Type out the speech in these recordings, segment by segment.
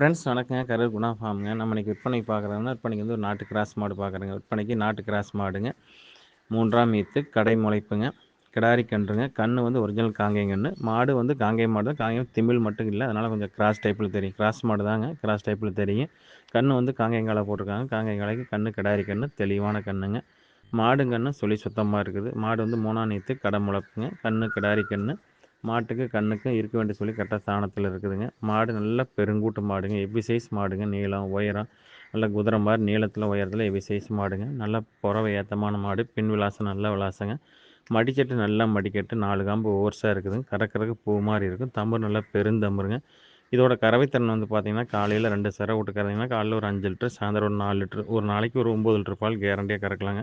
Friends வணக்கங்க. கரூர் குணா ஃபார்முங்க நம்ம இன்றைக்கி விற்பனைக்கு பார்க்குறோம்னா விற்பனைக்கு வந்து ஒரு நாட்டு கிராஸ் மாடு பார்க்குறேங்க. விற்பனைக்கு நாட்டு கிராஸ் மாடுங்க. மூன்றாம் ஈத்து கடை முளைப்புங்க. கிடாரி கன்றுங்க. கன்று வந்து ஒரிஜினல் காங்கை கன்று மாடு வந்து காங்கை மாடு தான். காங்கேயம் திமிழ் மட்டும் இல்லை. அதனால் கொஞ்சம் கிராஸ் டைப்பில் தெரியும். கிராஸ் மாடு தாங்க. கிராஸ் டைப்பில் தெரியும். கன்று வந்து காங்கைங்காலை போட்டிருக்காங்க. காங்கைங்காலைக்கு கன்று கிடாரி கன்று தெளிவான கன்றுங்க மாடுங்கன்னு சொல்லி சுத்தமாக இருக்குது. மாடு வந்து மூணாம் நீத்து கடை முளைப்புங்க. கன்று கிடாரி கன்று மாட்டுக்கு கண்ணுக்கும் இருக்க வேண்டிய சொல்லி கரெக்டாக ஸ்தானத்தில் இருக்குதுங்க. மாடு நல்ல பெருங்கூட்டு மாடுங்க. எவ்வி சைஸ் மாடுங்க. நீளம் உயரம் நல்ல குதிரை மாதிரி நீளத்தில் உயரத்தில் எவ்வி சைஸ் மாடுங்க. நல்ல புறவை ஏற்றமான மாடு. பின் விலாசம் நல்ல விலாசங்க. மடிக்கட்டு நல்லா மடிக்கட்டு. நாலு காம்பு ஓர்ஸாக இருக்குதுங்க. கறக்கிறதுக்கு பூ மாதிரி இருக்கும். தம்பு நல்லா பெருந்தம்புருங்க. இதோட கறவைத்திறன் வந்து பார்த்திங்கன்னா காலையில் ரெண்டு சிற விட்டு கறந்தீங்கன்னா காலையில் ஒரு அஞ்சு லிட்டர் சாயந்தரம் ஒரு நாலு லிட்டர். ஒரு நாளைக்கு ஒரு ஒம்பது லிட்டர் பால் கேரண்டியாக கறக்கலாங்க.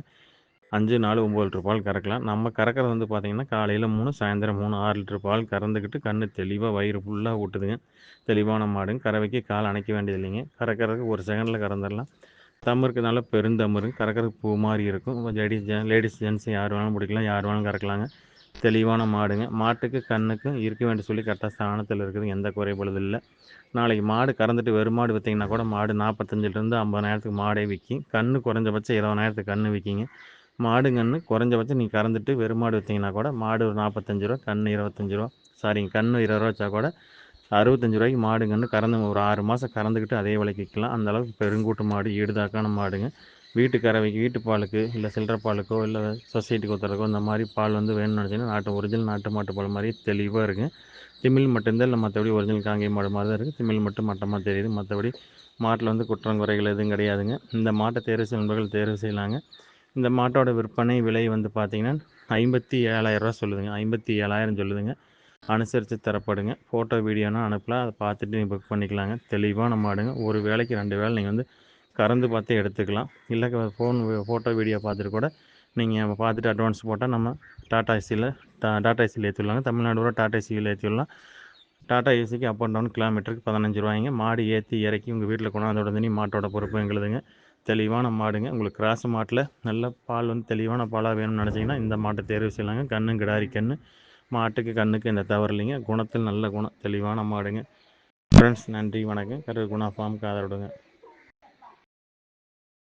அஞ்சு நாலு ஒம்பது லிட்டர் பால் கறக்கலாம். நம்ம கறக்கிறது வந்து பார்த்திங்கன்னா காலையில் மூணு சாயந்தரம் மூணு ஆறு லிட்டர் பால் கறந்துக்கிட்டு கண் தெளிவாக வயிறு ஃபுல்லாக ஊட்டுதுங்க. தெளிவான மாடுங்க. கறவைக்கு கால் அணைக்க வேண்டியது இல்லைங்க. கறக்கிறதுக்கு ஒரு செகண்டில் கறந்துடலாம் தம்பருக்கு நல்லா பெருந்தம்பரு கறக்கிறதுக்கு பூ மாதிரி இருக்கும். லேடிஸ் ஜென் லேடிஸ் ஜென்ஸ் யார் வேணாலும் பிடிக்கலாம் யார் வேணாலும் கறக்கலாங்க. தெளிவான மாடுங்க. மாட்டுக்கு கண்ணுக்கும் இருக்க வேண்டிய சொல்லி கரெக்டாக ஸ்தானத்தில் இருக்குது. எந்த குறைபாடு இல்லை. நாளைக்கு மாடு கறந்துட்டு வெறும் மாடு விற்றிங்கன்னா கூட மாடு நாற்பத்தஞ்சிலேருந்து ஐம்பதாயிரத்துக்கு மாடே விற்கும் கன்று குறைஞ்சபட்சம் இருபதாயிரத்துக்கு கன்று விற்கிங்க மாடுங்கன்னு குறைஞ்சபட்சம் நீங்கள் கறந்துட்டு வெறுமாடு விற்றீங்கன்னா கூட மாடு ஒரு நாற்பத்தஞ்சு ரூபா கன்று இருபத்தஞ்சி ரூபா. சாரிங்க கன்று இருபது ரூபா வச்சா கூட அறுபத்தஞ்சு ரூபாய்க்கு மாடுங்கன்னு கறந்து ஒரு ஆறு மாதம் கறந்துக்கிட்டு அதே விலைக்கு விற்கலாம். அந்தளவுக்கு பெருங்கூட்டு மாடு ஈடுதாக்கான மாடுங்க. வீட்டு கறவைக்கு வீட்டு பாலுக்கு இல்லை சில்லற பாலுக்கோ இல்லை சொசைட்டிக்கு ஊற்றுறதுக்கோ இந்த மாதிரி பால் வந்து வேணும்னு நினச்சிங்கன்னா நாட்டு ஒரிஜினல் நாட்டு மாட்டு பால் மாதிரி தெளிவாக இருக்குது திமிழ் மட்டும்தான் இல்லை மற்றபடி ஒரிஜினல் காங்கேய மாடு மாதிரி தான் இருக்குது திமிழ் மட்டும் மட்டமாக தெரியுது. மற்றபடி மாட்டில் வந்து குற்றம் குறைகள் எதுவும் கிடையாதுங்க. இந்த மாட்டை தேர்வு செய்ய தேர்வு செய்யலாங்க. இந்த மாட்டோட விற்பனை விலை வந்து பார்த்திங்கன்னா ஐம்பத்தி ஏழாயிரரூவா சொல்லுதுங்க. ஐம்பத்தி ஏழாயிரம் சொல்லுதுங்க. அனுசரித்து தரப்படுங்க. ஃபோட்டோ வீடியோனா அனுப்பலாம். அதை பார்த்துட்டு நீங்கள் புக் பண்ணிக்கலாங்க தெளிவான மாடுங்க ஒரு வேலைக்கு ரெண்டு வேலை நீங்கள் வந்து கறந்து பார்த்து எடுத்துக்கலாம். இல்லை ஃபோன் ஃபோட்டோ வீடியோ பார்த்துட்டு கூட நீங்கள் பார்த்துட்டு அட்வான்ஸ் போட்டால் நம்ம டாட்டா ஏசியில் டா டாட்டா ஏசியில் ஏற்றிடலாங்க. தமிழ்நாடு வர டாட்டா ஏசியில் ஏற்றிடலாம். டாட்டா ஏசிக்கு அப் அண்ட் டவுன் கிலோமீட்டருக்கு பதினஞ்சு ரூபாய்ங்க. மாடு ஏற்றி இறக்கி உங்கள் வீட்டில் கொண்டாந்து உடனே மாட்டோட பொறுப்பு எங்களுதுங்க. தெளிவான மாடுங்க. உங்களுக்கு கிராஸ் மாட்டில் நல்ல பால் வந்து தெளிவான பாலாக வேணும்னு நினச்சிங்கன்னா இந்த மாட்டை தேர்வு செய்யலாங்க. கண்ணு கிடாரி கன்று மாட்டுக்கு கண்ணுக்கு இந்த தவறு இல்லைங்க. குணத்தில் நல்ல குணம் தெளிவான மாடுங்க. ஃப்ரெண்ட்ஸ் நன்றி வணக்கம். கரு குணா ஃபார்முக்கு ஆதரவுடுங்க.